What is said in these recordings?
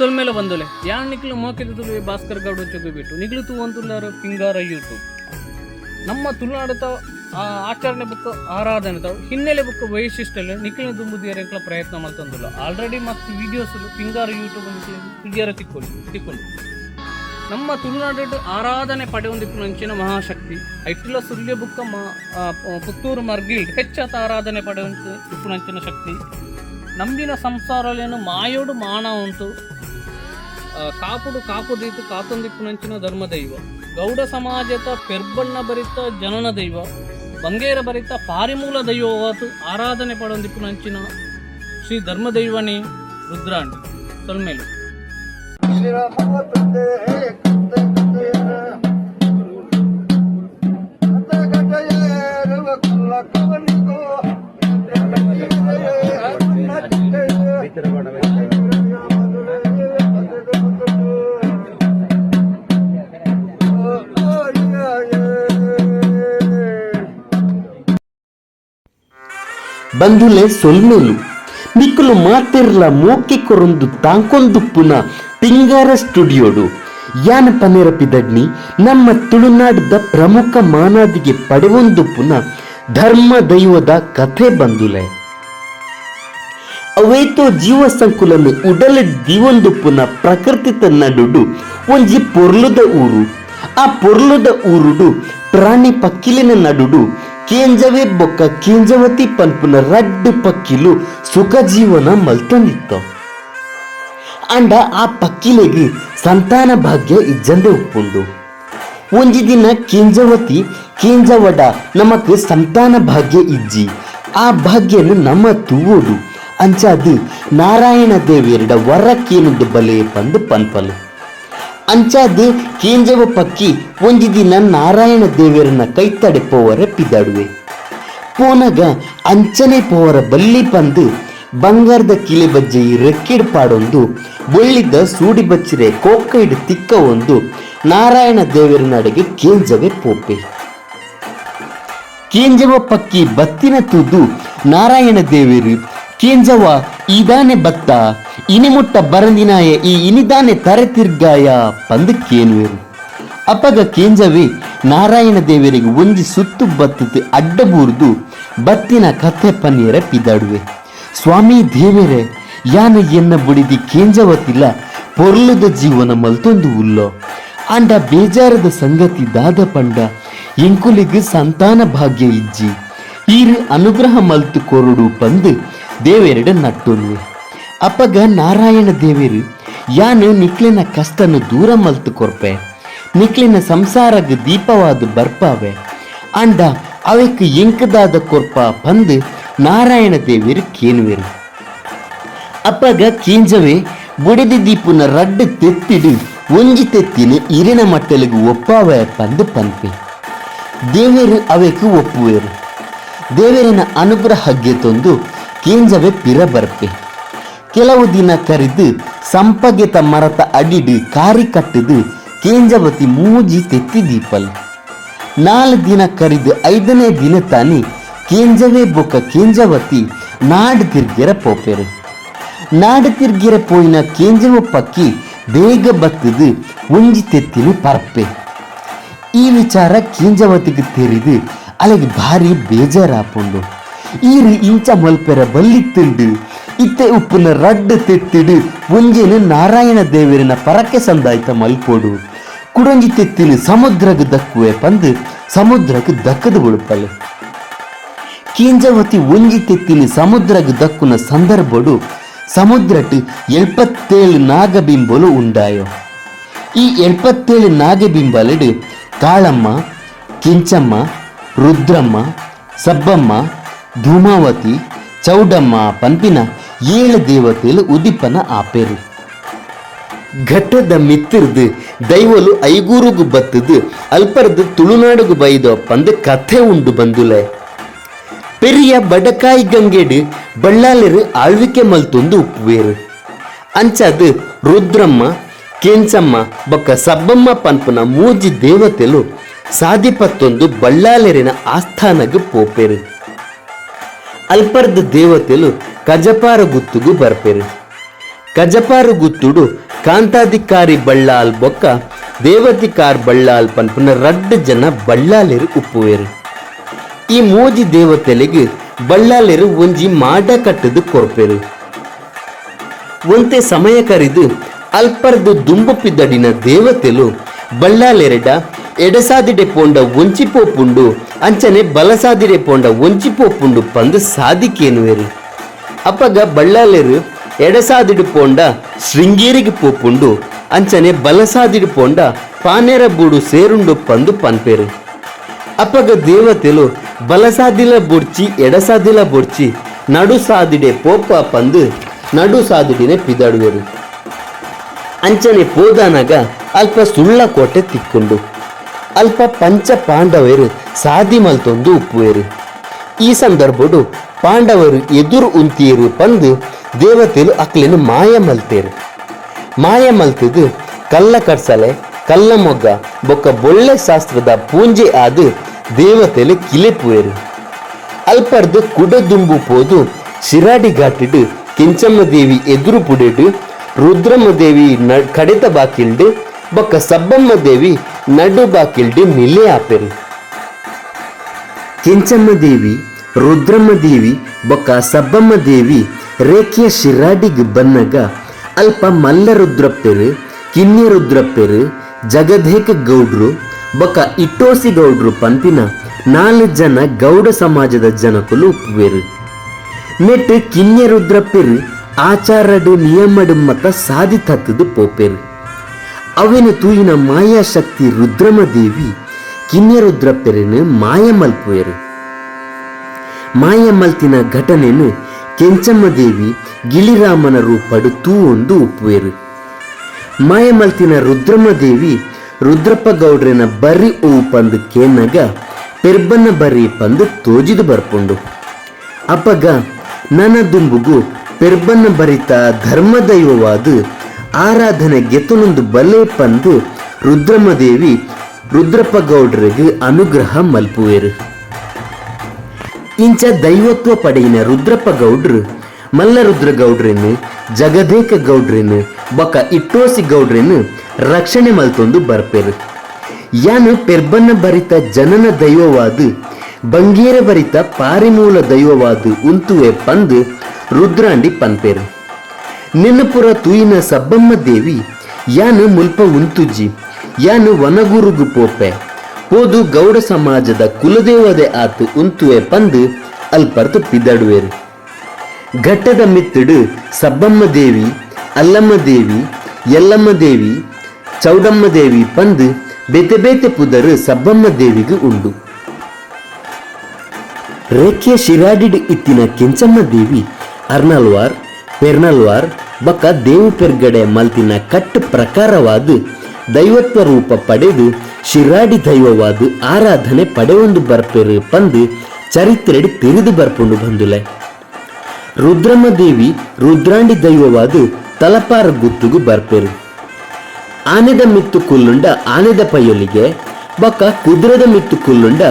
ಸೊಲ್ಮೇಲೆ ಬಂದೋಲೆ. ಯಾರು ನಿಕ್ಲು ಮೋಕಿದ ಭಾಸ್ಕರ್ ಗೌಡ ಚೊಗು ಬಿಟ್ಟು? ನಿಗ್ಲು ತೂ ಪಿಂಗಾರ ಯೂಟ್ಯೂಬ್ ನಮ್ಮ ತುಳುನಾಡತ ಆಚರಣೆ ಬುಕ್ ಆರಾಧನೆ ತಾವು ಹಿನ್ನೆಲೆ ಬುಕ್ ವೈಶಿಷ್ಟ್ಯ ನಿಖಿಲ ದುಂಬುದಿಯರ ಪ್ರಯತ್ನ ಮಾಡ್ತಂದಿಲ್ಲ. ಆಲ್ರೆಡಿ ಮಸ್ತ್ ವಿಡಿಯೋಸ್ ಪಿಂಗಾರ ಯೂಟ್ಯೂಬ್ ಹಿರಿಯರ ತಿಕ್ಕೊಂಡು ತಿಕ್ಕೊಂಡು ನಮ್ಮ ತುಳುನಾಡು ಆರಾಧನೆ ಪಡೆಯೊಂದಿಪ್ಪು ನಂಚಿನ ಮಹಾಶಕ್ತಿ. ಐಟಿಲ ಸುಳ್ಯ ಬುಕ್ಕ ಪುತ್ತೂರು ಮರ್ಗಿಲ್ ಹೆಚ್ಚಾತ ಆರಾಧನೆ ಪಡೆಯುವಂತ ಇಪ್ಪು ಶಕ್ತಿ. ನಂಬಿನ ಸಂಸಾರಲೇನು ಮಾಯೋಡು ಮಾನ ಉಂಟು ಆ, ಕಾಪುಡು ಕಾಪುದೀತು ಕಾತೊಂದಿಪ್ಪು ನಂಚಿನ ಧರ್ಮ ದೈವ ಗೌಡ ಸಮಾಜದ ಪೆರ್ಬಣ್ಣ ಭರಿತ ಜನನ ದೈವ ಬಂಗೇರ ಭರಿತ ಪಾರಿಮೂಲ ದೈವವಾತು ಆರಾಧನೆ ಪಡೊಂದಿಪ್ಪು ನಂಚಿನ ಶ್ರೀ ಧರ್ಮ ದೈವನೇ ರುದ್ರಾಣಿ ಸೊಲ್ಮೇಲು ನಿಕ್ಕಲು ಮಾತಿರ್ಲ ಮೋಕೆ ಕೊರೊಂದು ತಾಂಕೊಂದುಪ್ಪುನ ಪಿಂಗಾರ ಸ್ಟುಡಿಯೋಡು. ಯಾನ ಪನೆರಪಿದಡ್ನಿ ನಮ್ಮ ತುಳುನಾಡದ ಪ್ರಮುಖ ಮಾನಾದಿಗೆ ಪಡೆವೊಂದುಪ್ಪುನ ಧರ್ಮ ದೈವದ ಕಥೆ ಬಂದುಲೆ. ಅವೇತೋ ಜೀವ ಸಂಕುಲನ ಉಡಲ ಪ್ರಕೃತಿ ತನ್ನ ನಡುಡು ಒಂಜಿ ಪೊರ್ಲುದ ಊರು. ಆ ಪೊರ್ಲುದ ಊರುಡು ಪ್ರಾಣಿ ಪಕ್ಕಿಲಿನ ನಡುಡು ಕೇಂಜವೇ ಬೊಕ್ಕ ಕೇಂಜವತಿ ಪನ್ಪುನ ರಡ್ಡು ಪಕ್ಕಿಲು ಸುಖ ಜೀವನ ಮಲ್ತೊಂದಿತ್ತು. ಅಂಡ ಆ ಪಕ್ಕಿಲೆಗೆ ಸಂತಾನ ಭಾಗ್ಯ ಇಜ್ಜಂದೆ ಉಪ್ಪುಂಡು. ಒಂಜಿ ದಿನ ಕೇಂಜವತಿ ಕೇಂಜವಡ ನಮಕ್ ಸಂತಾನ ಭಾಗ್ಯ ಇಜ್ಜಿ. ಆ ಭಾಗ್ಯನು ನಮ್ಮ ತೂವೋಡು. ಅಂಚಾದು ನಾರಾಯಣ ದೇವಿಯರಡ ವರಕ್ಕೇನುಂದು ಬಲೆ ಬಂದು ಪನ್ಪಲು. ಅಂಚಾದು ಕೇಂಜವ ಪಕ್ಕಿ ಒಂಜಿ ದಿನ ನಾರಾಯಣ ದೇವಿಯರನ್ನ ಕೈತಡೆ ಪೋವರ ಪಿದಾಡುವೆ. ಪೋನಗ ಅಂಚನೆ ಪೋವರ ಬಲ್ಲಿ ಪಂದು ಬಂಗಾರದ ಕಿಲೆ ಬಜ್ಜಿ ರೆಕ್ಕಿಡ್ ಪಾಡೊಂದು ಬೊಳ್ಳಿದ್ದ ಸೂಡಿ ಬಚ್ಚಿರೆ ಕೋಕೈಡ್ ತಿಕ್ಕ ಒಂದು ನಾರಾಯಣ ದೇವರ ನಡೆಗೆ ಕೇಂಜವೆ ಪೋಪೆ. ಕೇಂಜವ ಪಕ್ಕಿ ಬತ್ತಿನ ತೂದು ನಾರಾಯಣ ದೇವರು ಕೇಂಜವ ಇದಾನೆ ಬತ್ತ ಇನಿಮುಟ್ಟ ಬರಂದಿನಾಯ ಈ ಇನಿದಾನೆ ತರೆ ತಿರ್ಗಾಯ ಅಪಗ ಕೇಂಜವೇ ನಾರಾಯಣ ದೇವರಿಗೆ ಒಂಜಿ ಸುತ್ತು ಬತ್ತತೆ ಅಡ್ಡ ಬೂರ್ದು ಬತ್ತಿನ ಕಥೆ ಪನ್ನೀರ ಪಿದಾಡುವೆ. ಸ್ವಾಮಿ ದೇವರೇ, ಯಾನ ಎನ್ನ ಬುಡಿದಿ ಕೇಂಜವತ್ತಿಲ್ಲ ಪೊರ್ಲದ ಜೀವನ ಮಲ್ತೊಂದು ಉಲ್ಲೋ. ಅಂಡ ಬೇಜಾರದ ಸಂಗತಿ ದಾದ ಪಂಡ ಎಂಕುಲಿಗೆ ಸಂತಾನ ಭಾಗ್ಯ ಇಜ್ಜಿ. ಈರು ಅನುಗ್ರಹ ಮಲ್ತು ಕೊರುಡು ಪಂದು ದೇವೆರಡ ನಟ್ಟೊನ್ವೆ ಅಪ್ಪಗ ನಾರಾಯಣ ದೇವಿರು, ಯಾನು ನಿಕ್ಲಿನ ಕಷ್ಟನು ದೂರ ಮಲ್ತು ಕೊರ್ಪೆ. ನಿಕ್ಲಿನ ಸಂಸಾರಗ್ ದೀಪವಾದ ಬರ್ಪಾವೆ. ಅಂಡ ಅವಕ್ಕೆ ಎಂಕದಾದ ಕೊರ್ಪ ಪಂದು ನಾರಾಯಣ ದೇವಿರು ಕೇನುವೆರು. ಅಪ್ಪಗ ಕೇಂಜವೆ, ಬುಡಿದಿ ದೀಪುನ ರಡ್ಡು ತೆತ್ತಿಡು ಒಂಜಿ ತೆತ್ತಿನ ಇರಿನ ಮಟ್ಟಲಿಗೆ ಒಪ್ಪಾವೆ ಬಂದು ಪನ್ಪೆ. ದೇವರು ಅವಕ್ಕೆ ಒಪ್ಪುವೆರು. ದೇವರಿನ ಅನುಗ್ರಹ ತಂದು ಕೇಂಜವೆ ಪಿರ ಬರ್ಪೆ ಕೆಲವು ದಿನ ಕರೆದು ಸಂಪಗೆತ ಮರತ ಅಡಿಡು ಕಾರಿ ಕಟ್ಟದು ಕೇಂಜವತಿ ಮೂಜಿ ತೆತ್ತಿ ದೀಪಲ್. ನಾಲ್ ದಿನ ಕರೆದು ಐದನೇ ದಿನ ತಾನೆ ಕೇಂಜವೇ ಬೊಕ್ಕ ಕೇಂಜವತಿ ನಾಡ್ ತಿರ್ಗಿರ ಪೋಪೆರು ನಾಡು ತಿರ್ಗಿರ ಪೋಯಿನ ಕೇಂಜವ ಪಕ್ಕಿ ಬೇಗ ಬತ್ತದು ಒಂಜಿ ತೆತ್ತಿನ ಪರ್ಪೆ. ಈ ವಿಚಾರ ಕೇಂಜವತಿಗೆ ತೆರಿದು ಅಲ್ಲಿಗೆ ಭಾರಿ ಬೇಜಾರಾಪುಂಡು. ರೀ ಇಂಚ ಮಲ್ಪೆರ ಬಲ್ಲಿತ್ತುಂಡು ಇತ್ತೆ ಉಪ್ಪುನ ರಡ್ಡು ತೆತ್ತಿಡು ಒಂಜೇನು ನಾರಾಯಣ ದೇವರಿನ ಪರಕ್ಕೆ ಸಂದಾಯಿತ ಮಲ್ಪೋಡು. ಕುಡಂಜಿ ತೆತ್ತಿಲು ಸಮುದ್ರಗ್ ದಕ್ಕುವೆ ಪಂದು ಸಮುದ್ರಕ್ಕೆ ದಕ್ಕದು ಉಳುಪಲೆ. ಕೇಂಜವತಿ ಒಂಜಿ ತೆತ್ತಿಲು ಸಮುದ್ರಗ್ ದಕ್ಕುನ ಸಂದರ್ಭಡು, ಸಮುದ್ರಟ್ ಎಳ್ಪತ್ತೇಳು ನಾಗಬಿಂಬಲು ಉಂಡಾಯೋ. ಈ ಎಳ್ಪತ್ತೇಳು ನಾಗಬಿಂಬಲಡು ಕಾಳಮ್ಮ, ಕಿಂಚಮ್ಮ, ರುದ್ರಮ್ಮ, ಸಬ್ಬಮ್ಮ, ಧೂಮಾವತಿ, ಚೌಡಮ್ಮ ಪಂಪಿನ ಏಳು ದೇವತೆಲು ಉದಿಪನ ಆಪೇರು. ಘಟ್ಟದ ಮಿತ್ತಿರ್ದು, ದೈವಲು ಐಗೂರುಗು ಬತ್ತದು, ಅಲ್ಪರ್ದು ತುಳುನಾಡುಗು ಬೈದೋ ಪಂದು ಕಥೆ ಉಂಡು ಬಂದುಲೆ. ಪೆರಿಯ ಬಡಕಾಯಿ ಗಂಗೆಡು, ಬಳ್ಳಾಲಿರು ಆಳ್ವಿಕೆ ಮಲ್ತೊಂದು ಉಪ್ಪುವೇರು. ಅಂಚದು ರುದ್ರಮ್ಮ, ಕೆಂಚಮ್ಮ, ಬೊಕ್ಕ ಸಬ್ಬಮ್ಮ ಪನ್ಪುನ ಮೂಜಿ ದೇವತೆಲು ಸಾಧಿಪತ್ತೊಂದು ಬಳ್ಳಾಲೆರಿನ ಆಸ್ಥಾನಗ್ ಪೋಪೆರು. ಅಲ್ಪರ್ದ ದೇವತೆಲು ಕಜಪಾರ ಗುತ್ತುಗು ಬರ್ಪೆರು. ಕಜಪಾರು ಗುತ್ತುಡು ಕಾಂತಾಧಿಕಾರಿ ಬಳ್ಳಾಲ್ ಬೊಕ್ಕ ದೇವತಿಕಾರ್ ಬಳ್ಳಾಲ್ ಪನ್ಪುನ ರಡ್ಡ್ ಜನ ಬಳ್ಳಾಲೆರು ಉಪ್ಪುವೆರು. ಈ ಮೋಜಿ ದೇವತೆಲೆಗೆ ಬಳ್ಳಾಲೆರು ಒಂಜಿ ಮಾಡ ಕಟ್ಟದು ಕೊರ್ಪೆರು. ಒಂತೆ ಸಮಯ ಕರೆದು ಅಲ್ಪರ್ದು ದುಂಬುಪಿದ್ದಡಿನ ದೇವತೆಲು ಬಳ್ಳಾಲೆರಡ ಎಡಸಾದಿಡೆ ಪೋಂಡ ಒಂಚಿಪೋಪುಂಡು ಅಂಚನೆ ಬಲಸಾದಿಡೆ ಪೋಂಡ ಒಂಚಿಪೋಪುಂಡು ಪಂದು ಸಾದಿಕೇನುವೆರು ಅಪ್ಪಗ ಬಳ್ಳಾಲೆರು ಎಡಸಾದಿಡು ಪೋಂಡ ಶೃಂಗೇರಿಗೆ ಪೋಪುಂಡು ಅಂಚನೆ ಬಲಸಾದಿಡು ಪೋಂಡ ಪಾನೇರ ಬೂಡು ಸೇರುಂಡು ಪಂದು ಪನ್ಪೇರು. ಅಪ್ಪಗ ದೇವತೆಲು ಬಲಸಾದಿಲ ಬೊಡ್ಚಿ, ಎಡಸಾದಿಲ ಬೊಡ್ಚಿ ನಡು ಸಾದಿಡೆ ಪೋಪ ಪಂದು ನಡು ಸಾದಿಡಿನೆ ಪಿದಾಡುವೆರು. ಅಂಚನೆ ಪೋದಾನಾಗ ಅಲ್ಪ ಸುಳ್ಳ ಕೋಟೆ ತಿಕ್ಕೊಂಡು. ಅಲ್ಪ ಪಂಚ ಪಾಂಡವರು ಸಾದಿ ಮಲ್ತೊಂದು ಉಪ್ಪುವೆರು. ಈ ಸಂದರ್ಭಡು ಪಾಂಡವರು ಎದುರು ಉಂತಿಯರು ಪಂದು ದೇವತೆಲು ಅಕ್ಲೆನು ಮಾಯ ಮಲ್ತೇರು. ಮಾಯ ಮಲ್ತದು ಕಲ್ಲ ಕಡ್ಸಲೆ, ಕಲ್ಲ ಮೊಗ್ಗ, ಬೊಕ್ಕ ಬೊಳ್ಳೆ ಶಾಸ್ತ್ರದ ಪೂಂಜೆ ಆದು ದೇವತೆಲು ಕಿಲೆಪುವೆರು. ಅಲ್ಪರ್ದು ಕುಡದುಂಬು ಪೋದು ಶಿರಾಡಿ ಘಾಟಿಡು ಕೆಂಚಮ್ಮ ದೇವಿ ಎದುರು ಪುಡಿಡು ರುದ್ರಮ್ಮ ದೇವಿ ನ ಕಡೆತ ಬಾಕಿಲ್ಡು ಬೊಕ್ಕ ಸಬ್ಬಮ್ಮ ದೇವಿ ನಡು ಬಾಕಿಲ್ಡು ನಿಲೆ ಆಪೆರು ಕೆಂಚಮ್ಮ ದೇವಿ, ರುದ್ರಮ್ಮ ದೇವಿ, ಬೊಕ್ಕ ಸಬ್ಬಮ್ಮ ದೇವಿ, ರೇಖೆಯ ಶಿರಾಡಿಗ್ ಬನ್ನಗ, ಅಲ್ಪ ಮಲ್ಲ ರುದ್ರಪ್ಪೆರು ಕಿನ್ಯ ರುದ್ರಪ್ಪೆರು ಜಗದೇಕ ಗೌಡ್ರು, ಬೊಕ್ಕ ಇಟ್ಟೋಸಿ ಗೌಡ್ರು ಪಂತಿನ ನಾಲ್ ಜನ ಗೌಡ ಸಮಾಜದ ಜನಕುಲು ಉಪ್ಪುವೆರು ನೆಟ್ ಕಿನ್ಯ ರುದ್ರಪ್ಪೆರು ಆಚಾರಡು ನಿಯಮಡು ಮತ ಸಾದಿ ತತ್ತದು ಪೋಪೆರು. ಅವೆನು ತೂಯಿನ ಮಾಯಾಶಕ್ತಿ ರುದ್ರಮ ದೇವಿ, ಕಿನ್ಯ ರುದ್ರಪ್ಪೆರನು ಮಾಯ ಮಲ್ಪುವೆರು. ಮಾಯ ಮಲ್ತಿನ ಘಟನೆನು ಕೆಂಚಮ್ಮ ದೇವಿ ಗಿಳಿರಾಮನ ರೂಪಡು ತೂ ಒಂದು ಉಪ್ಪುವೆರು ಮಾಯಮಲ್ತಿನ ರುದ್ರಮ ದೇವಿ ರುದ್ರಪ್ಪ ಗೌಡ್ರನ ಬರ್ರಿ ಹೂ ಪಂದು ಕೇನಗ ಪೆರ್ಬನ್ನ ಬರ್ರಿ ಪಂದು ತೋಜಿದು ಬರ್ಪುಂಡು. ಅಪಗ ನನ್ನ ದುಂಬುಗು ಪೆರ್ಬನ್ನ ಬರಿತ ಧರ್ಮದೈವವಾದ ಆರಾಧನೆ ಗೆತನೊಂದು ಬಲೆ ಪಂದು ರುದ್ರಮ್ಮದೇವಿ ರುದ್ರಪ್ಪ ಗೌಡ್ರಿಗೆ ಅನುಗ್ರಹ ಮಲ್ಪುವೆರು. ಇಂಚ ದೈವತ್ವ ಪಡೆಯಿನ ರುದ್ರಪ್ಪ ಗೌಡ್ರು ಮಲ್ಲರುದ್ರ ಗೌಡ್ರೇನು ಜಗದೇಕ ಗೌಡ್ರೇನು ಬಕ ಇಟ್ಟೋಸಿ ಗೌಡ್ರೇನು ರಕ್ಷಣೆ ಮಲ್ತೊಂದು ಬರ್ಪೆರು. ಯಾನು ಪೆರ್ಬನ್ನ ಭರಿತ ಜನನ ದೈವವಾದು, ಬಂಗೇರ ಭರಿತ ಪಾರಿಮೂಲ ದೈವವಾದು ಉಂತುವೆ ಪಂದು ರುದ್ರಾಂಡಿ ಪನ್ಪೆರು. ನೆನಪುರ ತೂಯಿನ ಸಬ್ಬಮ್ಮ ದೇವಿ, ಯಾನು ಮುಲ್ಪ ಉಂತುಜಿ, ಯಾನು ವನಗುರುಗು ಪೋಪೆ. ಪೋದು ಗೌಡ ಸಮಾಜದ ಕುಲದೇವದೆ ಆತು ಉಂತುವೆ ಪಂದು ಅಲ್ಪರ್ತು ಪಿದಡುವೆರು. ಘಟ್ಟದ ಮಿತ್ತಿಡು ಸಬ್ಬಮ್ಮ ದೇವಿ, ಅಲ್ಲಮ್ಮ ದೇವಿ ಯಲ್ಲಮ್ಮ ದೇವಿ, ಚೌಡಮ್ಮ ದೇವಿ ಪಂದು ಬೇತೆ ಬೇತೆ ಪುದರು ಸಬ್ಬಮ್ಮ ದೇವಿಗೆ ಉಂಡು. ರೇಖೆಯ ಶಿರಾಡಿಡ್ ಇತ್ತಿನ ಕೆಂಚಮ್ಮ ದೇವಿ, ಅರ್ನಲ್ವಾರ್ ಪೆರ್ನಲ್ವಾರ್, ಬಕ ದೇವು ಪೆರ್ಗಡೆ ಮಲ್ತಿನ ಕಟ್ ಪ್ರಕಾರವಾದ, ದೈವತ್ವ ರೂಪ ಪಡೆದು, ಶಿರಾಡಿ ದೈವವಾದ ಆರಾಧನೆ ಪಡೆಯೊಂದು ಬರ್ಪೆರು ಪಂದು ಚರಿತ್ರೆಡಿ ತಿರಿದು ಬರ್ಪುಂಡು ಬಂದುಲೆ. ರುದ್ರಮ್ಮ ದೇವಿ, ರುದ್ರಾಂಡಿ ದೈವವಾದ ತಲಪಾರ ಗುತ್ತುಗು ಬರ್ಪೆರು. ಆನೆದ ಮಿತ್ತು ಕುಲ್ಲುಂಡ ಆನೆದ ಪೈಯೊಲಿಗೆ ಬಕ್ಕ ಕುದುರೆದ ಮಿತ್ತು ಕುಲ್ಲುಂಡ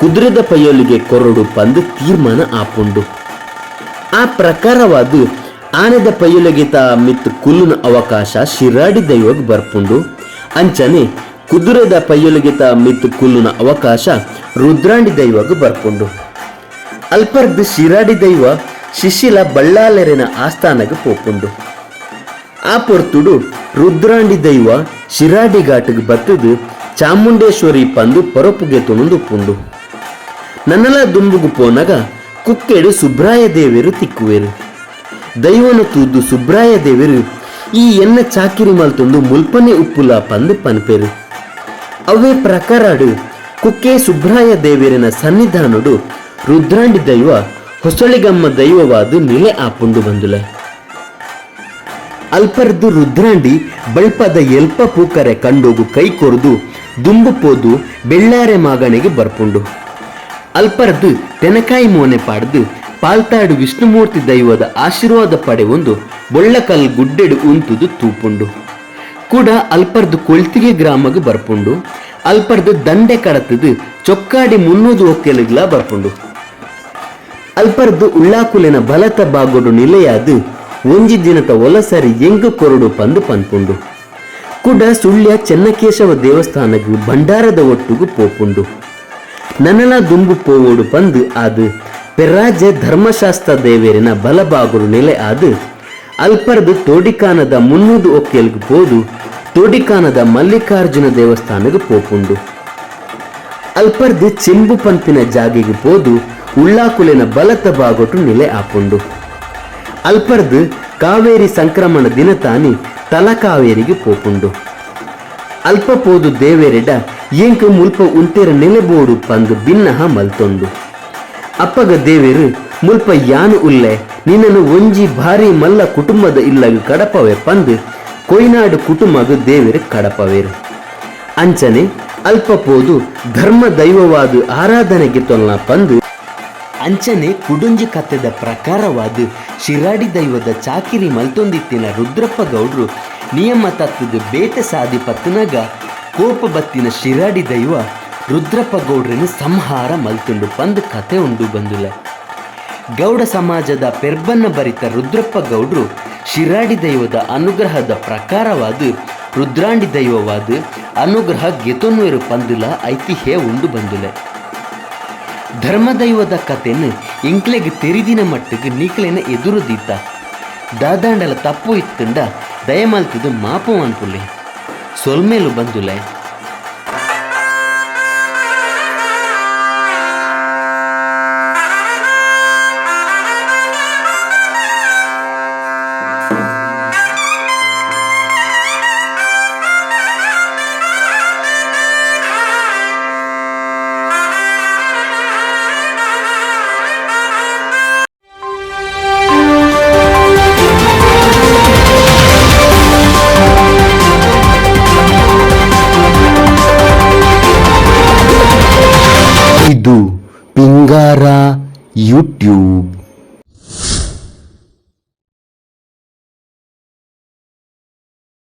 ಕುದುರೆದ ಪೈಯೊಲಿಗೆ ಕೊರಡು ಪಂದು ತೀರ್ಮಾನ ಆಪುಂಡು. ಆ ಪ್ರಕಾರವಾದ ಆನೆದ ಪೈಯುಲಗೀತ ಮಿತ್ ಕುಲ್ಲುನ ಅವಕಾಶ ಶಿರಾಡಿ ದೈವಗ್ ಬರ್ಪುಂಡು. ಅಂಚನೆ, ಕುದುರೆದ ಪೈಯುಲಗೀತ ಮಿತ್ ಕುಲ್ಲುನ ಅವಕಾಶ ರುದ್ರಾಂಡಿ ದೈವಗ್ ಬರ್ಪುಂಡು. ಅಲ್ಪರ್ದ್ ಶಿರಾಡಿ ದೈವ ಶಿಶಿಲ ಬಳ್ಳಾಲೆರೆನ ಆಸ್ಥಾನಗ ಪೋಪುಂಡು. ಆ ಪೊರ್ತುಡು ರುದ್ರಾಂಡಿ ದೈವ ಶಿರಾಡಿ ಘಾಟಗ್ ಬತ್ತದು ಚಾಮುಂಡೇಶ್ವರಿ ಪಂದು ಪರಪುಗೆ ತೊಣುಂದು ಪುಂಡು ನನ್ನಲ ದುಂಬುಗು ಪೋನಗ ಕುಕ್ಕೆಡು ಸುಬ್ರಾಯ ದೇವೆರು ತಿಕ್ಕುವೆರು. ದೈವನ ತೂದು ಸುಬ್ರಾಯ ದೇವರು. ಈ ಎನ್ನ ಚಾಕಿರಿ ಮಲ್ತೊಂದು ಮುಲ್ಪನೆ ಉಪ್ಪುಲ ಪಂದು ಪನ್ಪೆರು. ಅವೇ ಪ್ರಕಾರಡು ಕುಕ್ಕೆ ಸುಬ್ರಾಯ ದೇವಿರನ ಸನ್ನಿಧಾನುಡು ರುದ್ರಾಂಡಿ ದೈವ, ಹೊಸಳಿಗಮ್ಮ ದೈವವಾದು ನಿಲೆ ಆಪುಂಡು ಬಂದುಲ. ಅಲ್ಪರ್ದು ರುದ್ರಾಂಡಿ, ಬಳ್ಪದ ಎಲ್ಪ ಪೂಕರೆ ಕಂಡೋಗು ಕೈ ಕೊರ್ದು, ದುಂಬು ಪೋದು ಬೆಳ್ಳಾರೆ ಮಾಗಣಿಗೆ ಬರ್ಪುಂಡು. ಅಲ್ಪರ್ದು ತೆನಕಾಯಿ ಮೋನೆ ಪಾಡ್ದು ಪಾಲ್ತಾಡು ವಿಷ್ಣುಮೂರ್ತಿ ದೈವದ ಆಶೀರ್ವಾದ ಪಡೆ ಒಂದು ಬೊಳ್ಳಕಲ್ ಗುಡ್ಡೆಡು ಉಂತುದು ತೂಪುಂಡು. ಕೂಡ ಅಲ್ಪರ್ದು ಕೊಳ್ತಿಗೆ ಗ್ರಾಮಗ್ ಬರ್ಪುಂಡು. ಅಲ್ಪರ್ದು ದಂಡೆ ಕಡತದು ಚೊಕ್ಕಾಡಿ ಮುನ್ನೂದು ಒಕ್ಕೆಲಗ್ಲ ಬರ್ಪುಂಡು. ಅಲ್ಪರ್ದು ಉಳ್ಳಾಕುಲಿನ ಬಲತ ಬಾಗೋಡು ನಿಲೆಯಾದು ಒಂಜಿ ದಿನದ ಒಲಸರಿ ಎಂಗು ಕೊರಡು ಪಂದು ಪನ್ಪುಂಡು. ಕೂಡ ಸುಳ್ಯ ಚೆನ್ನಕೇಶವ ದೇವಸ್ಥಾನಗೂ ಭಂಡಾರದ ಒಟ್ಟುಗು ಪೋಪುಂಡು. ನನಲ ದುಂಬು ಪೋವೋಡು ಪಂದು ಆದು ಪೆರ್ರಾಜೆ ಧರ್ಮಶಾಸ್ತ್ರ ದೇವೇರಿನ ಬಲಬಾಗುರು ನೆಲೆ ಆದು ಅಲ್ಪರ್ದು ತೋಡಿಕಾನದ ಮುನ್ನೂದು ಒಕ್ಕೆಲ್ಗು ಪೋದು ತೋಡಿಕಾನದ ಮಲ್ಲಿಕಾರ್ಜುನ ದೇವಸ್ಥಾನಕ್ಕೆ ಪೋಪುಂಡು. ಅಲ್ಪರ್ದು ಚೆಂಬು ಪಂಪಿನ ಜಾಗಿಗೆ ಪೋದು ಉಳ್ಳಾಕುಲೆನ ಬಲತ ಬಾಗೊಟ್ಟು ನೆಲೆ ಆಪುಂಡು ಅಲ್ಪರ್ದು ಕಾವೇರಿ ಸಂಕ್ರಮಣ ದಿನ ತಾನಿ ತಲಕಾವೇರಿಗೆ ಪೋಪುಂಡು. ಅಲ್ಪ ಪೋದು ದೇವೇರೆಡ ಎಂಕ್ ಮುಲ್ಪ ಉಂತೆರ ನೆಲೆಬೋಡು ಪಂದು ಭಿನ್ನಹ ಮಲ್ತೊಂಡು. ಅಪ್ಪಗ ದೇವೇರು, ಮುಲ್ಪ ಯಾನು ಉಲ್ಲೆ, ನಿನ್ನನ್ನು ಒಂಜಿ ಭಾರಿ ಮಲ್ಲ ಕುಟುಂಬದ ಇಲ್ಲಗ ಕಡಪವೆ ಪಂದು, ಕೊಯ್ನಾಡು ಕುಟುಂಬದ ದೇವೇರು ಕಡಪವೇರು. ಅಂಚನೆ, ಅಲ್ಪ ಪೋದು ಧರ್ಮ ದೈವವಾದ ಆರಾಧನೆಗೆ ತೊಲ್ನ ಪಂದು, ಅಂಚನೆ ಕುಡುಂಜಿ ಕಥೆದ ಪ್ರಕಾರವಾದ ಶಿರಾಡಿ ದೈವದ ಚಾಕಿರಿ ಮಲ್ತೊಂದಿತ್ತಿನ ರುದ್ರಪ್ಪ ಗೌಡ್ರು ನಿಯಮ ತತ್ವದ ಬೇಟೆ ಸಾಧಿ ಪತ್ತನಾಗ ಕೋಪ ಬತ್ತಿನ ಶಿರಾಡಿ ದೈವ ರುದ್ರಪ್ಪ ಗೌಡ್ರಿನ ಸಂಹಾರ ಮಲ್ತುಂಡು ಪಂದ್ ಕತೆ ಉಂಡು ಬಂದುಲ. ಗೌಡ ಸಮಾಜದ ಪೆರ್ಬನ್ನ ಬರಿತ ರುದ್ರಪ್ಪ ಗೌಡ್ರು ಶಿರಾಡಿ ದೈವದ ಅನುಗ್ರಹದ ಪ್ರಕಾರವಾದ, ರುದ್ರಾಂಡಿ ದೈವವಾದ ಅನುಗ್ರಹ ಗೆತೊನ್ವೇರು ಪಂದುಲ ಐತಿಹ್ಯ ಉಂಡು ಬಂದುಲೆ. ಧರ್ಮದೈವದ ಕಥೆಯನ್ನು ಇಂಕ್ಲೆಗೆ ತೆರಿದಿನ ಮಟ್ಟಿಗೆ ನೀಕ್ಲೆನ ಎದುರುದೀತ ದಾದಾಂಡಲ ತಪ್ಪು ಇತ್ತಂಡ ದಯಮಾಲ್ತದು ಮಾಪು ಅನ್ಪುಲೆ ಸೊಲ್ಮೇಲು ಬಂದುಲೆ. ಇದು ಪಿಂಗಾರ ಯೂಟ್ಯೂಬ್